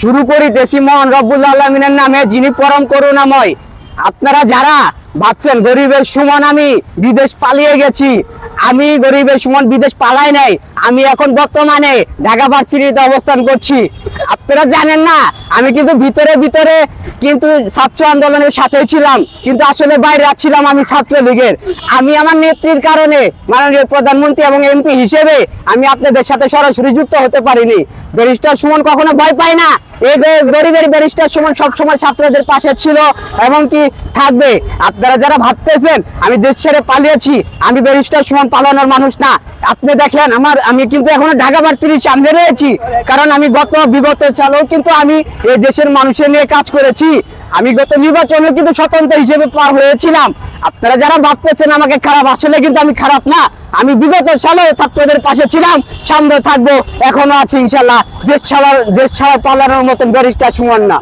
শুরু করিতেছি মহান রব্বুল আলমিনের নামে যিনি পরম করুণাময়। আপনারা যারা ভাবছেন, গরিবের সুমন আমি বিদেশ পালিয়ে গেছি। আমি গরিবের সুমন বিদেশ পালাই নাই। আমি এখন বর্তমানে ঢাকা ভার্সিটিতে অবস্থান করছি। আপনারা জানেন না, আমি কিন্তু ভিতরে ভিতরে কিন্তু ছাত্র আন্দোলনের সাথে ছিলাম। কিন্তু আসলে বাইরে ছিলাম আমি ছাত্র লীগের আমি আমার নেত্রীর কারণে মাননীয় প্রধানমন্ত্রী এবং এমপি হিসেবে আমি আপনাদের সাথে সরাসরি যুক্ত হতে পারিনি। ব্যারিস্টার সুমন কখনো ভয় পায় না। এই গরিবের ব্যারিস্টার সুমন সবসময় ছাত্রদের পাশে ছিল এবং কি থাকবে। আপনারা যারা ভাবতেছেন, আমি দেশ ছেড়ে পালিয়েছি, আমি ব্যারিস্টার সুমন পালানোর মানুষ না। আপনি দেখেন, আমার, আমি কিন্তু এখনও ঢাকা ভার্সিটির সামনে রয়েছি, কারণ আমি গত বিগত সালেও কিন্তু আমি এই দেশের মানুষের নিয়ে কাজ করেছি। আমি গত নির্বাচনে কিন্তু স্বতন্ত্র হিসেবে পার হয়েছিলাম। আপনারা যারা ভাবতেছেন আমাকে খারাপ, আসলে কিন্তু আমি খারাপ না। আমি বিগত সালে ছাত্রদের পাশে ছিলাম, সামনে থাকব, এখনও আছি, ইনশাল্লাহ। দেশ ছাড়া দেশ ছাড়া পালানোর মতন ব্যারিস্টার সুমন না।